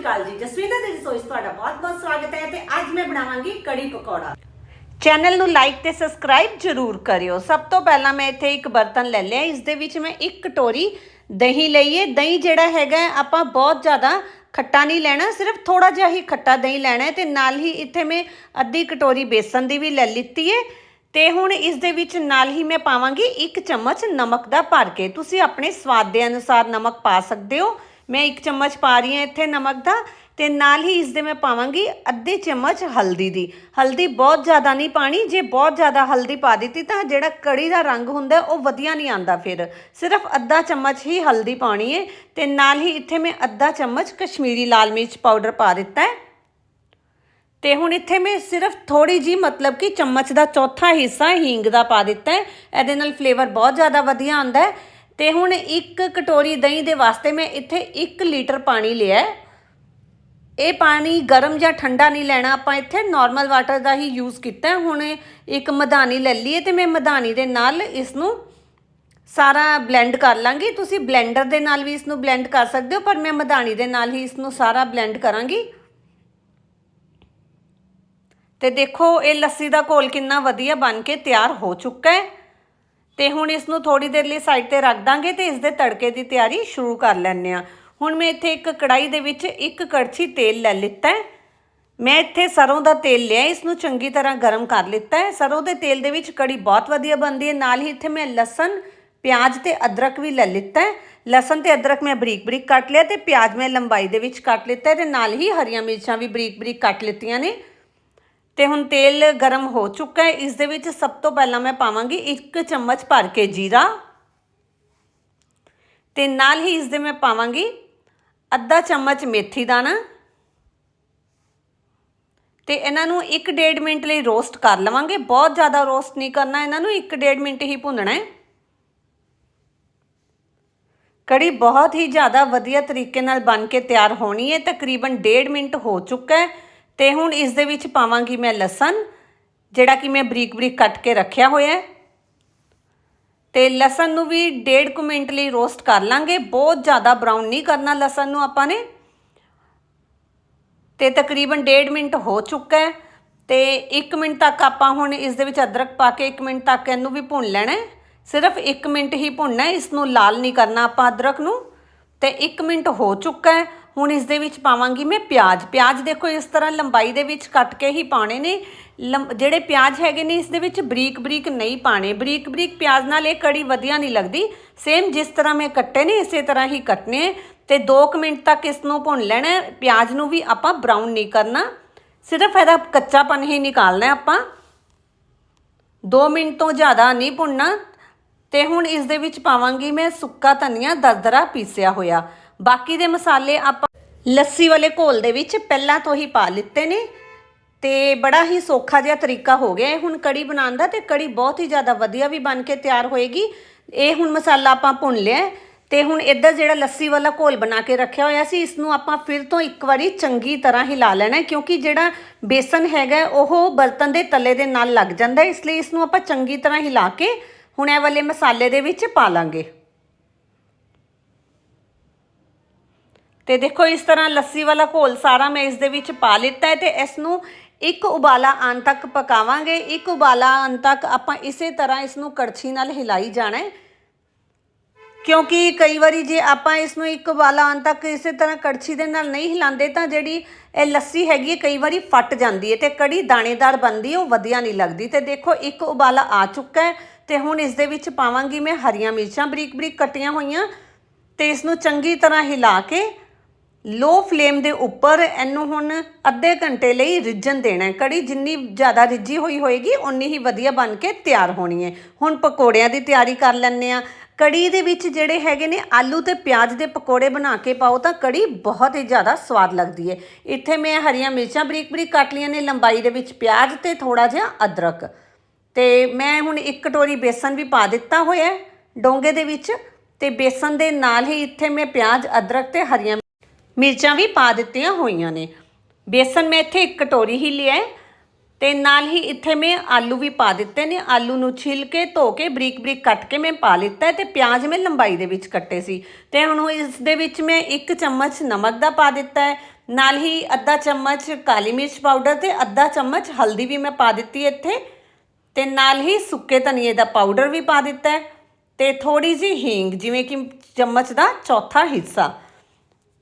ਸ਼੍ਰੀ ਅਕਾਲ ਜੀ ਜਸਵੀਰ ਦੀ ਰਸੋਈ 'ਚ ਤੁਹਾਡਾ ਬਹੁਤ-ਬਹੁਤ ਸਵਾਗਤ ਹੈ ਤੇ ਅੱਜ ਮੈਂ ਬਣਾਵਾਂਗੀ ਕੜੀ ਪਕੌੜਾ। ਚੈਨਲ ਨੂੰ ਲਾਈਕ ਤੇ ਸਬਸਕ੍ਰਾਈਬ ਜ਼ਰੂਰ ਕਰਿਓ। ਸਭ ਤੋਂ ਪਹਿਲਾਂ ਮੈਂ ਇੱਥੇ ਇੱਕ ਬਰਤਨ ਲੈ ਲਿਆ। ਇਸ ਦੇ ਵਿੱਚ ਮੈਂ ਇੱਕ ਕਟੋਰੀ ਦਹੀਂ ਲਈਏ ਦਹੀਂ ਜਿਹੜਾ ਹੈਗਾ ਆਪਾਂ ਬਹੁਤ ਜ਼ਿਆਦਾ ਖੱਟਾ ਨਹੀਂ ਲੈਣਾ, ਸਿਰਫ ਥੋੜਾ ਜਿਹਾ ਹੀ ਖੱਟਾ ਦਹੀਂ ਲੈਣਾ ਹੈ ਤੇ ਨਾਲ ਹੀ ਇੱਥੇ ਮੈਂ ਅੱਧੀ ਕਟੋਰੀ ਬੇਸਨ ਦੀ ਵੀ ਲੈ ਲਿੱਤੀ ਹੈ। ਤੇ ਹੁਣ ਇਸ ਦੇ ਵਿੱਚ ਨਾਲ ਹੀ ਮੈਂ ਪਾਵਾਂਗੀ ਇੱਕ ਚਮਚ ਨਮਕ ਦਾ ਭਰ ਕੇ। ਤੁਸੀਂ ਆਪਣੇ ਸਵਾਦ ਦੇ ਅਨੁਸਾਰ ਨਮਕ ਪਾ ਸਕਦੇ ਹੋ। ਮੈਂ ਇੱਕ ਚਮਚ ਪਾ ਰਹੀ ਹਾਂ ਇੱਥੇ ਨਮਕ ਦਾ ਤੇ ਨਾਲ ਹੀ ਇਸ ਦੇ ਮੈਂ ਪਾਵਾਂਗੀ ਅੱਧੇ ਚਮਚ ਹਲਦੀ ਦੀ। ਹਲਦੀ ਬਹੁਤ ਜ਼ਿਆਦਾ ਨਹੀਂ ਪਾਣੀ, ਜੇ ਬਹੁਤ ਜ਼ਿਆਦਾ ਹਲਦੀ ਪਾ ਦਿੱਤੀ ਤਾਂ ਜਿਹੜਾ ਕੜੀ ਦਾ ਰੰਗ ਹੁੰਦਾ ਉਹ ਵਧੀਆ ਨਹੀਂ ਆਂਦਾ ਫਿਰ। ਸਿਰਫ ਅੱਧਾ ਚਮਚ ਹੀ ਹਲਦੀ ਪਾਣੀ ਹੈ ਤੇ ਨਾਲ ਹੀ ਇੱਥੇ ਮੈਂ ਅੱਧਾ ਚਮਚ ਕਸ਼ਮੀਰੀ ਲਾਲ ਮਿਰਚ ਪਾਊਡਰ ਪਾ ਦਿੱਤਾ ਹੈ। ਤੇ ਹੁਣ ਇੱਥੇ ਮੈਂ ਸਿਰਫ ਥੋੜੀ ਜੀ ਮਤਲਬ ਕਿ ਚਮਚ ਦਾ ਚੌਥਾ ਹਿੱਸਾ ਹੀਂਗ ਦਾ ਪਾ ਦਿੱਤਾ ਹੈ। ਇਹਦੇ ਨਾਲ ਫਲੇਵਰ ਬਹੁਤ ਜ਼ਿਆਦਾ ਵਧੀਆ ਆਉਂਦਾ ਹੈ। ਤੇ ਹੁਣ ਇੱਕ ਕਟੋਰੀ ਦਹੀਂ ਦੇ ਵਾਸਤੇ ਮੈਂ ਇੱਥੇ 1 ਲੀਟਰ ਪਾਣੀ ਲਿਆ ਇਹ ਪਾਣੀ ਗਰਮ ਜਾਂ ਠੰਡਾ ਨਹੀਂ ਲੈਣਾ, ਆਪਾਂ ਇੱਥੇ ਨਾਰਮਲ ਵਾਟਰ ਦਾ ਹੀ ਯੂਜ਼ ਕੀਤਾ ਹੁਣ ਇੱਕ ਮਧਾਨੀ ਲੈ ਲਈਏ ਤੇ ਮੈਂ ਮਧਾਨੀ ਦੇ ਨਾਲ ਇਸ ਨੂੰ ਸਾਰਾ ਬਲੈਂਡ ਕਰ ਲਾਂਗੀ। ਤੁਸੀਂ ਬਲੈਂਡਰ ਦੇ ਨਾਲ ਵੀ ਇਸ ਨੂੰ ਬਲੈਂਡ ਕਰ ਸਕਦੇ ਹੋ, ਪਰ ਮੈਂ ਮਧਾਨੀ ਦੇ ਨਾਲ ਹੀ ਇਸ ਨੂੰ ਸਾਰਾ ਬਲੈਂਡ ਕਰਾਂਗੀ। ਤੇ ਦੇਖੋ, ਇਹ ਲੱਸੀ ਦਾ ਘੋਲ ਕਿੰਨਾ ਵਧੀਆ ਬਣ ਕੇ ਤਿਆਰ ਹੋ ਚੁੱਕਾ ਹੈ। ਤੇ ਹੁਣ ਇਸ ਨੂੰ ਥੋੜੀ ਦੇਰ ਲਈ ਸਾਈਡ ਤੇ ਰੱਖ ਦਾਂਗੇ ਤੇ ਇਸ ਦੇ ਤੜਕੇ ਦੀ ਤਿਆਰੀ ਸ਼ੁਰੂ ਕਰ ਲੈਂਦੇ ਆ ਹੁਣ ਮੈਂ ਇੱਥੇ ਇੱਕ ਕੜਾਈ ਦੇ ਵਿੱਚ ਇੱਕ ਕੜਛੀ ਤੇਲ ਲੈ ਲਿੱਤਾ ਹੈ। ਮੈਂ ਇੱਥੇ ਸਰੋਂ ਦਾ ਤੇਲ ਲਿਆ, ਇਸ ਨੂੰ ਚੰਗੀ ਤਰ੍ਹਾਂ ਗਰਮ ਕਰ ਲਿੱਤਾ ਹੈ। ਸਰੋਂ ਦੇ ਤੇਲ ਦੇ ਵਿੱਚ ਕੜੀ ਬਹੁਤ ਵਧੀਆ ਬਣਦੀ ਹੈ। ਨਾਲ ਹੀ ਇੱਥੇ ਮੈਂ ਲਸਣ, ਪਿਆਜ਼ ਤੇ ਅਦਰਕ ਵੀ ਲੈ ਲਿੱਤਾ ਹੈ। ਲਸਣ ਤੇ ਅਦਰਕ ਮੈਂ ਬਰੀਕ ਬਰੀਕ ਕੱਟ ਲਿਆ ਤੇ ਪਿਆਜ਼ ਮੈਂ ਲੰਬਾਈ ਦੇ ਵਿੱਚ ਕੱਟ ਲਿੱਤਾ ਹੈ ਤੇ ਨਾਲ ਹੀ ਹਰੀਆਂ ਮਿਰਚਾਂ ਵੀ ਬਰੀਕ ਬਰੀਕ ਕੱਟ ਲਿੱਤੀਆਂ ਨੇ। ਤੇ ਹੁਣ ਤੇਲ ਗਰਮ ਹੋ ਚੁੱਕਾ ਹੈ। ਇਸ ਦੇ ਵਿੱਚ ਸਭ ਤੋਂ ਪਹਿਲਾਂ ਮੈਂ ਪਾਵਾਂਗੀ ਇੱਕ ਚਮਚ ਭਰ ਕੇ ਜੀਰਾ ਤੇ ਨਾਲ ਹੀ ਇਸ ਦੇ ਮੈਂ ਪਾਵਾਂਗੀ ਅੱਧਾ ਚਮਚ ਮੇਥੀ ਦਾਣਾ ਤੇ ਇਹਨਾਂ ਨੂੰ 1.5 ਮਿੰਟ ਲਈ ਰੋਸਟ ਕਰ ਲਵਾਂਗੇ। ਬਹੁਤ ਜ਼ਿਆਦਾ ਰੋਸਟ ਨਹੀਂ ਕਰਨਾ, ਇਹਨਾਂ ਨੂੰ 1.5 ਮਿੰਟ ਹੀ ਭੁੰਨਣਾ ਹੈ। ਕੜੀ ਬਹੁਤ ਹੀ ਜ਼ਿਆਦਾ ਵਧੀਆ ਤਰੀਕੇ ਨਾਲ ਬਣ ਕੇ ਤਿਆਰ ਹੋਣੀ ਹੈ। ਤਕਰੀਬਨ 1.5 ਮਿੰਟ ਹੋ ਚੁੱਕਾ ਹੈ। ਤੇ ਹੁਣ ਇਸ ਦੇ ਵਿੱਚ ਪਾਵਾਂਗੀ ਮੈਂ ਲਸਣ, ਜਿਹੜਾ ਕਿ ਮੈਂ ਬਰੀਕ ਬਰੀਕ ਕੱਟ ਕੇ ਰੱਖਿਆ ਹੋਇਆ ਹੈ। ਤੇ ਲਸਣ ਨੂੰ ਵੀ 1.5 ਕੁ ਮਿੰਟ ਲਈ ਰੋਸਟ ਕਰ ਲਾਂਗੇ। ਬਹੁਤ ਜ਼ਿਆਦਾ ਬਰਾਊਨ ਨਹੀਂ ਕਰਨਾ ਲਸਣ ਨੂੰ ਆਪਾਂ ਨੇ। ਤੇ ਤਕਰੀਬਨ 1.5 ਮਿੰਟ ਹੋ ਚੁੱਕਾ ਹੈ। ਤੇ 1 ਮਿੰਟ ਤੱਕ ਆਪਾਂ ਹੁਣ ਇਸ ਦੇ ਵਿੱਚ ਅਦਰਕ ਪਾ ਕੇ 1 ਮਿੰਟ ਤੱਕ ਇਹਨੂੰ ਵੀ ਭੁੰਨ ਲੈਣਾ ਹੈ। ਸਿਰਫ 1 ਮਿੰਟ ਹੀ ਭੁੰਨਣਾ ਹੈ। ਇਸ ਨੂੰ ਲਾਲ ਨਹੀਂ ਕਰਨਾ ਆਪਾਂ ਅਦਰਕ ਨੂੰ। ਤੇ 1 ਮਿੰਟ ਹੋ ਚੁੱਕਾ ਹੈ। ਹੁਣ ਇਸ ਦੇ ਵਿੱਚ ਪਾਵਾਂਗੀ ਮੈਂ ਪਿਆਜ਼। ਪਿਆਜ਼ ਦੇਖੋ ਇਸ ਤਰ੍ਹਾਂ ਲੰਬਾਈ ਦੇ ਵਿੱਚ ਕੱਟ ਕੇ ਹੀ ਪਾਣੇ ਨੇ। ਲੰਬ- ਜਿਹੜੇ ਪਿਆਜ਼ ਹੈਗੇ ਨੇ, ਇਸ ਦੇ ਵਿੱਚ ਬਰੀਕ ਬਰੀਕ ਨਹੀਂ ਪਾਣੇ ਬਰੀਕ ਬਰੀਕ ਪਿਆਜ਼ ਨਾਲ ਇਹ ਕੜੀ ਵਧੀਆ ਨਹੀਂ ਲੱਗਦੀ। ਸੇਮ ਜਿਸ ਤਰ੍ਹਾਂ ਮੈਂ ਕੱਟੇ ਨੇ, ਇਸੇ ਤਰ੍ਹਾਂ ਹੀ ਕੱਟਨੇ ਹੈ ਤੇ 2 ਮਿੰਟ ਤੱਕ ਇਸ ਨੂੰ ਭੁੰਨ ਲੈਣਾ ਪਿਆਜ਼ ਨੂੰ ਵੀ ਆਪਾਂ ਬਰਾਊਨ ਨਹੀਂ ਕਰਨਾ। ਸਿਰਫ ਇਹਦਾ ਕੱਚਾਪਨ ਹੀ ਨਿਕਾਲਣਾ ਆਪਾਂ। 2 ਮਿੰਟ ਤੋਂ ਜ਼ਿਆਦਾ ਨਹੀਂ ਭੁੰਨਣਾ। ਤੇ ਹੁਣ ਇਸ ਦੇ ਵਿੱਚ ਪਾਵਾਂਗੀ ਮੈਂ ਸੁੱਕਾ ਧਨੀਆ ਦਰਦਰਾ ਪੀਸਿਆ ਹੋਇਆ। ਬਾਕੀ ਦੇ ਮਸਾਲੇ ਆਪਾਂ ਲੱਸੀ ਵਾਲੇ ਘੋਲ ਦੇ ਵਿੱਚ ਪਹਿਲਾਂ ਤੋਂ ਹੀ ਪਾ ਲਿੱਤੇ ਨੇ ਤੇ ਬੜਾ ਹੀ ਸੌਖਾ ਜਿਹਾ ਤਰੀਕਾ ਹੋ ਗਿਆ। ਹੁਣ ਕੜੀ ਬਣਾਉਣ ਦਾ ਤੇ ਕੜੀ ਬਹੁਤ ਹੀ ਜ਼ਿਆਦਾ ਵਧੀਆ ਵੀ ਬਣ ਕੇ ਤਿਆਰ ਹੋਏਗੀ। ਇਹ ਹੁਣ ਮਸਾਲਾ ਆਪਾਂ ਭੁੰਨ ਲਿਆ ਹੈ ਤੇ ਹੁਣ ਇੱਧਰ ਜਿਹੜਾ ਲੱਸੀ ਵਾਲਾ ਘੋਲ ਬਣਾ ਕੇ ਰੱਖਿਆ ਹੋਇਆ ਸੀ, ਇਸ ਨੂੰ ਆਪਾਂ ਫਿਰ ਤੋਂ ਇੱਕ ਵਾਰੀ ਚੰਗੀ ਤਰ੍ਹਾਂ ਹਿਲਾ ਲੈਣਾ ਕਿਉਂਕਿ ਜਿਹੜਾ ਬੇਸਨ ਹੈਗਾ ਉਹ ਬਰਤਨ ਦੇ ਤਲੇ ਦੇ ਨਾਲ ਲੱਗ ਜਾਂਦਾ ਇਸ ਲਈ ਇਸ ਨੂੰ ਆਪਾਂ ਚੰਗੀ ਤਰ੍ਹਾਂ ਹਿਲਾ ਕੇ ਹੁਣ ਇਹ ਵਾਲੇ ਮਸਾਲੇ ਦੇ ਵਿੱਚ ਪਾ ਲਾਂਗੇ। ਤੇ ਦੇਖੋ ਇਸ ਤਰ੍ਹਾਂ ਲੱਸੀ ਵਾਲਾ ਘੋਲ ਸਾਰਾ ਮੈਂ ਇਸ ਦੇ ਵਿੱਚ ਪਾ ਲਿੱਤਾ ਹੈ ਤੇ ਇਸ ਨੂੰ ਇੱਕ ਉਬਾਲਾ ਆਉਣ ਤੱਕ ਪਕਾਵਾਂਗੇ। ਇੱਕ ਉਬਾਲਾ ਆਉਣ ਤੱਕ ਆਪਾਂ ਇਸੇ ਤਰ੍ਹਾਂ ਇਸ ਨੂੰ ਕੜਛੀ ਨਾਲ ਹਿਲਾਈ ਜਾਣਾ ਹੈ। ਕਿਉਂਕਿ ਕਈ ਵਾਰੀ ਜੇ ਆਪਾਂ ਇਸ ਨੂੰ ਇੱਕ ਉਬਾਲਾ ਆਉਣ ਤੱਕ ਇਸੇ ਤਰ੍ਹਾਂ ਕੜਛੀ ਦੇ ਨਾਲ ਨਹੀਂ ਹਿਲਾਉਂਦੇ ਤਾਂ ਜਿਹੜੀ ਇਹ ਲੱਸੀ ਹੈਗੀ ਹੈ ਕਈ ਵਾਰੀ ਫਟ ਜਾਂਦੀ ਹੈ ਤੇ ਕੜੀ ਦਾਣੇਦਾਰ ਬਣਦੀ ਉਹ ਵਧੀਆ ਨਹੀਂ ਲੱਗਦੀ। ਤੇ ਦੇਖੋ ਇੱਕ ਉਬਾਲਾ ਆ ਚੁੱਕਾ ਹੈ ਤੇ ਹੁਣ ਇਸ ਦੇ ਵਿੱਚ ਪਾਵਾਂਗੀ ਮੈਂ ਹਰੀਆਂ ਮਿਰਚਾਂ ਬਰੀਕ ਬਰੀਕ ਕੱਟੀਆਂ ਹੋਈਆਂ ਤੇ ਇਸ ਨੂੰ ਚੰਗੀ ਤਰ੍ਹਾਂ ਹਿਲਾ ਕੇ ਲੋ ਫਲੇਮ ਦੇ ਉੱਪਰ ਇਹਨੂੰ ਹੁਣ ਅੱਧੇ ਘੰਟੇ ਲਈ ਰਿੱਝਣ ਦੇਣਾ ਹੈ। ਕੜੀ ਜਿੰਨੀ ਜ਼ਿਆਦਾ ਰਿੱਝੀ ਹੋਈ ਹੋਏਗੀ ਉਨੀ ਹੀ ਵਧੀਆ ਬਣ ਕੇ ਤਿਆਰ ਹੋਣੀ ਹੈ। ਹੁਣ ਪਕੌੜਿਆਂ ਦੀ ਤਿਆਰੀ ਕਰ ਲੈਂਦੇ ਆ ਕੜੀ ਦੇ ਵਿੱਚ ਜਿਹੜੇ ਹੈਗੇ ਨੇ ਆਲੂ ਤੇ ਪਿਆਜ਼ ਦੇ ਪਕੌੜੇ ਬਣਾ ਕੇ ਪਾਓ ਤਾਂ ਕੜੀ ਬਹੁਤ ਹੀ ਜ਼ਿਆਦਾ ਸਵਾਦ ਲੱਗਦੀ ਹੈ। ਇੱਥੇ ਮੈਂ ਹਰੀਆਂ ਮਿਰਚਾਂ ਬਰੀਕ ਬਰੀਕ ਕੱਟ ਲਈਆਂ ਨੇ, ਲੰਬਾਈ ਦੇ ਵਿੱਚ ਪਿਆਜ਼ ਤੇ ਥੋੜਾ ਜਿਹਾ ਅਦਰਕ। ਤੇ ਮੈਂ ਹੁਣ ਇੱਕ ਕਟੋਰੀ ਬੇਸਨ ਵੀ ਪਾ ਦਿੱਤਾ ਹੋਇਆ ਡੋਂਗੇ ਦੇ ਵਿੱਚ। ਤੇ ਬੇਸਨ ਦੇ ਨਾਲ ਹੀ ਇੱਥੇ ਮੈਂ ਪਿਆਜ਼, ਅਦਰਕ ਤੇ ਹਰੀਆਂ ਮਿਰਚਾਂ ਵੀ ਪਾ ਦਿੱਤੀਆਂ ਹੋਈਆਂ ਨੇ। ਬੇਸਨ ਮੈਂ ਇੱਥੇ ਇੱਕ ਕਟੋਰੀ ਹੀ ਲਿਆ ਹੈ ਤੇ ਨਾਲ ਹੀ ਇੱਥੇ ਮੈਂ ਆਲੂ ਵੀ ਪਾ ਦਿੱਤੇ ਨੇ। ਆਲੂ ਨੂੰ ਛਿਲ ਕੇ, ਧੋ ਕੇ ਬਰੀਕ ਬਰੀਕ ਕੱਟ ਕੇ ਮੈਂ ਪਾ ਲਿੱਤਾ ਹੈ ਤੇ ਪਿਆਜ਼ ਮੈਂ ਲੰਬਾਈ ਦੇ ਵਿੱਚ ਕੱਟੇ ਸੀ। ਤੇ ਹੁਣ ਇਸ ਦੇ ਵਿੱਚ ਮੈਂ ਇੱਕ ਚਮਚ ਨਮਕ ਦਾ ਪਾ ਦਿੱਤਾ ਹੈ। ਨਾਲ ਹੀ ਅੱਧਾ ਚਮਚ ਕਾਲੀ ਮਿਰਚ ਪਾਊਡਰ ਤੇ ਅੱਧਾ ਚਮਚ ਹਲਦੀ ਵੀ ਮੈਂ ਪਾ ਦਿੱਤੀ ਇੱਥੇ। ਤੇ ਨਾਲ ਹੀ ਸੁੱਕੇ ਧਨੀਏ ਦਾ ਪਾਊਡਰ ਵੀ ਪਾ ਦਿੱਤਾ ਹੈ। ਤੇ ਥੋੜੀ ਜਿਹੀ ਹਿੰਗ, ਜਿਵੇਂ ਕਿ ਚਮਚ ਦਾ ਚੌਥਾ ਹਿੱਸਾ।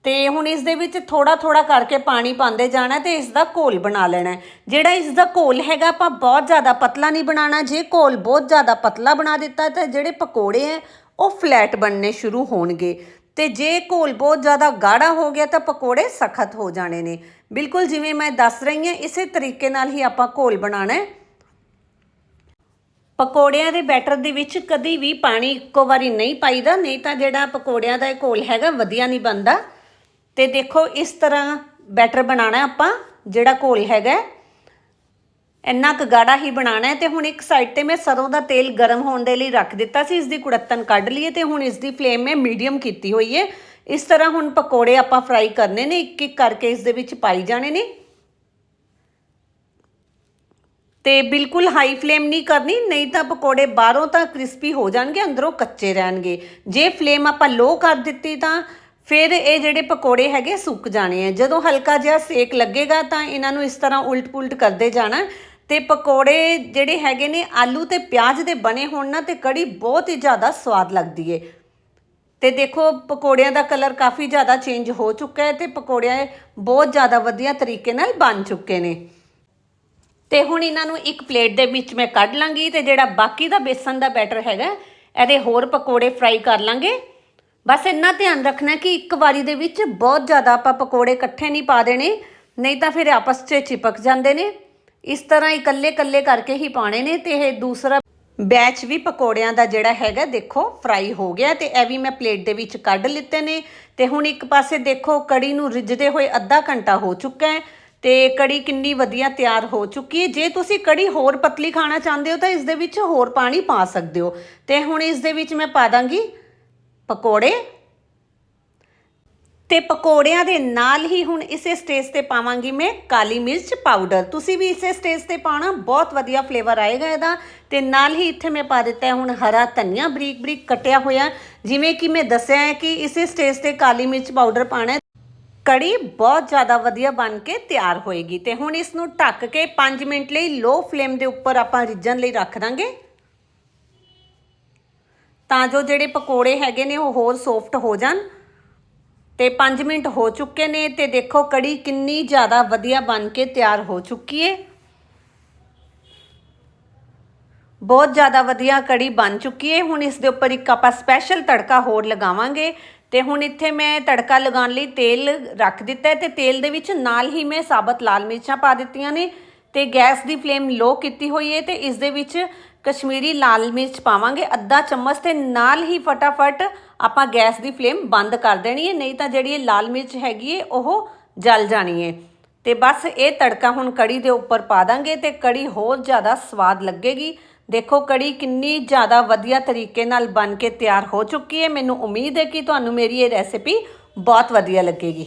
ਤੇ ਹੁਣ ਇਸ ਦੇ ਵਿੱਚ ਥੋੜਾ ਥੋੜਾ ਕਰਕੇ ਪਾਣੀ ਪਾਉਂਦੇ ਜਾਣਾ ਤੇ ਇਸ ਦਾ ਘੋਲ ਬਣਾ ਲੈਣਾ ਜਿਹੜਾ ਇਸ ਦਾ ਘੋਲ ਹੈਗਾ, ਆਪਾਂ ਬਹੁਤ ਜ਼ਿਆਦਾ ਪਤਲਾ ਨਹੀਂ ਬਣਾਉਣਾ। ਜੇ ਘੋਲ ਬਹੁਤ ਜ਼ਿਆਦਾ ਪਤਲਾ ਬਣਾ ਦਿੱਤਾ ਤਾਂ ਜਿਹੜੇ ਪਕੌੜੇ ਹੈ, ਉਹ ਫਲੈਟ ਬਣਨੇ ਸ਼ੁਰੂ ਹੋਣਗੇ। ਤੇ ਜੇ ਘੋਲ ਬਹੁਤ ਜ਼ਿਆਦਾ ਗਾੜਾ ਹੋ ਗਿਆ ਤਾਂ ਪਕੌੜੇ ਸਖਤ ਹੋ ਜਾਣੇ ਨੇ। ਬਿਲਕੁਲ ਜਿਵੇਂ ਮੈਂ ਦੱਸ ਰਹੀ ਹਾਂ, ਇਸੇ ਤਰੀਕੇ ਨਾਲ ਹੀ ਆਪਾਂ ਘੋਲ ਬਣਾਉਣਾ ਹੈ। ਪਕੌੜਿਆਂ ਦੇ ਬੈਟਰ ਦੇ ਵਿੱਚ ਕਦੀ ਵੀ ਪਾਣੀ ਇੱਕੋ ਵਾਰੀ ਨਹੀਂ ਪਾਈਦਾ, ਨਹੀਂ ਤਾਂ ਜਿਹੜਾ ਪਕੌੜਿਆਂ ਦਾ ਇਹ ਘੋਲ ਹੈਗਾ, ਵਧੀਆ ਨਹੀਂ ਬਣਦਾ। ਤੇ ਦੇਖੋ ਇਸ ਤਰ੍ਹਾਂ ਬੈਟਰ ਬਣਾਉਣਾ ਆਪਾਂ, ਜਿਹੜਾ ਘੋਲ ਹੈਗਾ ਇੰਨਾ ਕੁ ਗਾੜਾ ਹੀ ਬਣਾਉਣਾ ਹੈ ਤੇ ਹੁਣ ਇੱਕ ਸਾਈਡ ਤੇ ਮੈਂ ਸਰੋਂ ਦਾ ਤੇਲ ਗਰਮ ਹੋਣ ਦੇ ਲਈ ਰੱਖ ਦਿੱਤਾ ਸੀ ਇਸ ਦੀ ਕੁੜੱਤਨ ਕੱਢ ਲਈਏ ਤੇ ਹੁਣ ਇਸ ਦੀ ਫਲੇਮ ਮੈਂ ਮੀਡੀਅਮ ਕੀਤੀ ਹੋਈ ਹੈ। ਇਸ ਤਰ੍ਹਾਂ ਹੁਣ ਪਕੌੜੇ ਆਪਾਂ ਫਰਾਈ ਕਰਨੇ ਨੇ, ਇੱਕ ਇੱਕ ਕਰਕੇ ਇਸ ਦੇ ਵਿੱਚ ਪਾਈ ਜਾਣੇ ਨੇ। ਤੇ ਬਿਲਕੁਲ ਹਾਈ ਫਲੇਮ ਨਹੀਂ ਕਰਨੀ, ਨਹੀਂ ਤਾਂ ਪਕੌੜੇ ਬਾਹਰੋਂ ਤਾਂ ਕ੍ਰਿਸਪੀ ਹੋ ਜਾਣਗੇ, ਅੰਦਰੋਂ ਕੱਚੇ ਰਹਿਣਗੇ। ਜੇ ਫਲੇਮ ਆਪਾਂ ਲੋ ਕਰ ਦਿੱਤੀ ਤਾਂ ਫਿਰ ਇਹ ਜਿਹੜੇ ਪਕੌੜੇ ਹੈਗੇ ਸੁੱਕ ਜਾਣੇ ਆ। ਜਦੋਂ ਹਲਕਾ ਜਿਹਾ ਸੇਕ ਲੱਗੇਗਾ ਤਾਂ ਇਹਨਾਂ ਨੂੰ ਇਸ ਤਰ੍ਹਾਂ ਉਲਟ-ਪੁਲਟ ਕਰਦੇ ਜਾਣਾ। ਤੇ ਪਕੌੜੇ ਜਿਹੜੇ ਹੈਗੇ ਨੇ ਆਲੂ ਤੇ ਪਿਆਜ਼ ਦੇ ਬਣੇ ਹੋਣ ਨਾਲ ਤੇ ਕੜੀ ਬਹੁਤ ਹੀ ਜ਼ਿਆਦਾ ਸਵਾਦ ਲੱਗਦੀ ਏ। ਤੇ ਦੇਖੋ, ਪਕੌੜਿਆਂ ਦਾ ਕਲਰ ਕਾਫੀ ਜ਼ਿਆਦਾ ਚੇਂਜ ਹੋ ਚੁੱਕਾ ਹੈ ਤੇ ਪਕੌੜਿਆਂ ਬਹੁਤ ਜ਼ਿਆਦਾ ਵਧੀਆ ਤਰੀਕੇ ਨਾਲ ਬਣ ਚੁੱਕੇ ਨੇ। ਤੇ ਹੁਣ ਇਹਨਾਂ ਨੂੰ ਇੱਕ ਪਲੇਟ ਦੇ ਵਿੱਚ ਮੈਂ ਕੱਢ ਲਾਂਗੀ ਤੇ ਜਿਹੜਾ ਬਾਕੀ ਦਾ ਬੇਸਨ ਦਾ ਬੈਟਰ ਹੈਗਾ, ਇਹਦੇ ਹੋਰ ਪਕੌੜੇ ਫਰਾਈ ਕਰ ਲਾਂਗੇ। ਬਸ ਇੰਨਾ ਧਿਆਨ ਰੱਖਣਾ ਕਿ ਇੱਕ ਵਾਰੀ ਦੇ ਵਿੱਚ ਬਹੁਤ ਜ਼ਿਆਦਾ ਆਪਾਂ ਪਕੌੜੇ ਇਕੱਠੇ ਨਹੀਂ ਪਾ ਦੇਣੇ, ਨਹੀਂ ਤਾਂ ਫਿਰ ਆਪਸ 'ਚ ਚਿਪਕ ਜਾਂਦੇ ਨੇ। ਇਸ ਤਰ੍ਹਾਂ ਇਕੱਲੇ ਇਕੱਲੇ ਕਰਕੇ ਹੀ ਪਾਣੇ ਨੇ ਤੇ ਇਹ ਦੂਸਰਾ ਬੈਚ ਵੀ ਪਕੌੜਿਆਂ ਦਾ ਜਿਹੜਾ ਹੈਗਾ, ਦੇਖੋ ਫਰਾਈ ਹੋ ਗਿਆ ਤੇ ਇਹ ਵੀ ਮੈਂ ਪਲੇਟ ਦੇ ਵਿੱਚ ਕੱਢ ਲਿੱਤੇ ਨੇ। ਤੇ ਹੁਣ ਇੱਕ ਪਾਸੇ ਦੇਖੋ, ਕੜੀ ਨੂੰ ਰਿੱਝਦੇ ਹੋਏ ਅੱਧਾ ਘੰਟਾ ਹੋ ਚੁੱਕਾ ਹੈ ਤੇ ਕੜੀ ਕਿੰਨੀ ਵਧੀਆ ਤਿਆਰ ਹੋ ਚੁੱਕੀ ਹੈ। ਜੇ ਤੁਸੀਂ ਕੜੀ ਹੋਰ ਪਤਲੀ ਖਾਣਾ ਚਾਹੁੰਦੇ ਹੋ ਤਾਂ ਇਸ ਦੇ ਵਿੱਚ ਹੋਰ ਪਾਣੀ ਪਾ ਸਕਦੇ ਹੋ। ਤੇ ਹੁਣ ਇਸ ਦੇ ਵਿੱਚ ਮੈਂ ਪਾ ਦਾਂਗੀ ਪਕੌੜੇ? ਤੇ ਪਕੌੜਿਆਂ ਦੇ ਨਾਲ ਹੀ ਹੁਣ ਇਸੇ ਸਟੇਜ ਤੇ ਪਾਵਾਂਗੀ ਮੈਂ ਕਾਲੀ ਮਿਰਚ ਪਾਊਡਰ ਤੁਸੀਂ ਵੀ ਇਸੇ ਸਟੇਜ ਤੇ ਪਾਣਾ ਬਹੁਤ ਵਧੀਆ ਫਲੇਵਰ ਆਏਗਾ ਇਹਦਾ। ਤੇ ਨਾਲ ਹੀ ਇੱਥੇ ਮੈਂ ਪਾ ਦਿੱਤਾ ਹੁਣ ਹਰਾ ਧਨੀਆ, ਬਰੀਕ ਬਰੀਕ ਕੱਟਿਆ ਹੋਇਆ। ਜਿਵੇਂ ਕਿ ਮੈਂ ਦੱਸਿਆ ਹੈ ਕਿ ਇਸੇ ਸਟੇਜ ਤੇ ਕਾਲੀ ਮਿਰਚ ਪਾਊਡਰ ਪਾਣਾ ਕੜੀ ਬਹੁਤ ਜ਼ਿਆਦਾ ਵਧੀਆ ਬਣ ਕੇ ਤਿਆਰ ਹੋਏਗੀ। ਤੇ ਹੁਣ ਇਸ ਨੂੰ ਢੱਕ ਕੇ 5 ਮਿੰਟ ਲਈ ਲੋ ਫਲੇਮ ਦੇ ਉੱਪਰ ਆਪਾਂ ਰਿੱਝਣ ਲਈ ਰੱਖ ਦਾਂਗੇ। ਤਾਂ ਜੋ ਜਿਹੜੇ ਪਕੌੜੇ ਹੈਗੇ ਨੇ ਉਹ ਹੋਰ ਸੌਫਟ ਹੋ ਜਾਣ ਤੇ 5 ਮਿੰਟ ਹੋ ਚੁੱਕੇ ਨੇ ਤੇ ਦੇਖੋ ਕੜੀ ਕਿੰਨੀ ਜ਼ਿਆਦਾ ਵਧੀਆ ਬਣ ਕੇ ਤਿਆਰ ਹੋ ਚੁੱਕੀ ਏ। ਬਹੁਤ ਜ਼ਿਆਦਾ ਵਧੀਆ ਕੜੀ ਬਣ ਚੁੱਕੀ ਏ। ਹੁਣ ਇਸ ਦੇ ਉੱਪਰ ਇੱਕ ਆਪਾਂ ਸਪੈਸ਼ਲ ਤੜਕਾ ਹੋਰ ਲਗਾਵਾਂਗੇ ਤੇ ਹੁਣ ਇੱਥੇ ਮੈਂ ਤੜਕਾ ਲਗਾਉਣ ਲਈ ਤੇਲ ਰੱਖ ਦਿੱਤਾ ਹੈ ਤੇ ਤੇਲ ਦੇ ਵਿੱਚ ਨਾਲ ਹੀ ਮੈਂ ਸਾਬਤ ਲਾਲ ਮਿਰਚਾਂ ਪਾ ਦਿੱਤੀਆਂ ਨੇ ਤੇ ਗੈਸ ਦੀ ਫਲੇਮ ਲੋ ਕੀਤੀ ਹੋਈ ਹੈ ਤੇ ਇਸ ਦੇ ਵਿੱਚ ਕਸ਼ਮੀਰੀ ਲਾਲ ਮਿਰਚ ਪਾਵਾਂਗੇ, ਅੱਧਾ ਚਮਚ ਤੇ ਨਾਲ ਹੀ ਫਟਾਫਟ ਆਪਾਂ ਗੈਸ ਦੀ ਫਲੇਮ ਬੰਦ ਕਰ ਦੇਣੀ ਹੈ, ਨਹੀਂ ਤਾਂ ਜਿਹੜੀ ਇਹ ਲਾਲ ਮਿਰਚ ਹੈਗੀ ਹੈ, ਉਹ ਜਲ ਜਾਣੀ ਹੈ। ਤੇ ਬਸ ਇਹ ਤੜਕਾ ਹੁਣ ਕੜੀ ਦੇ ਉੱਪਰ ਪਾ ਦਾਂਗੇ ਤੇ ਕੜੀ ਹੋਰ ਜ਼ਿਆਦਾ ਸਵਾਦ ਲੱਗੇਗੀ। ਦੇਖੋ, ਕੜੀ ਕਿੰਨੀ ਜ਼ਿਆਦਾ ਵਧੀਆ ਤਰੀਕੇ ਨਾਲ ਬਣ ਕੇ ਤਿਆਰ ਹੋ ਚੁੱਕੀ ਹੈ। ਮੈਨੂੰ ਉਮੀਦ ਹੈ ਕਿ ਤੁਹਾਨੂੰ ਮੇਰੀ ਇਹ ਰੈਸਿਪੀ ਬਹੁਤ ਵਧੀਆ ਲੱਗੇਗੀ।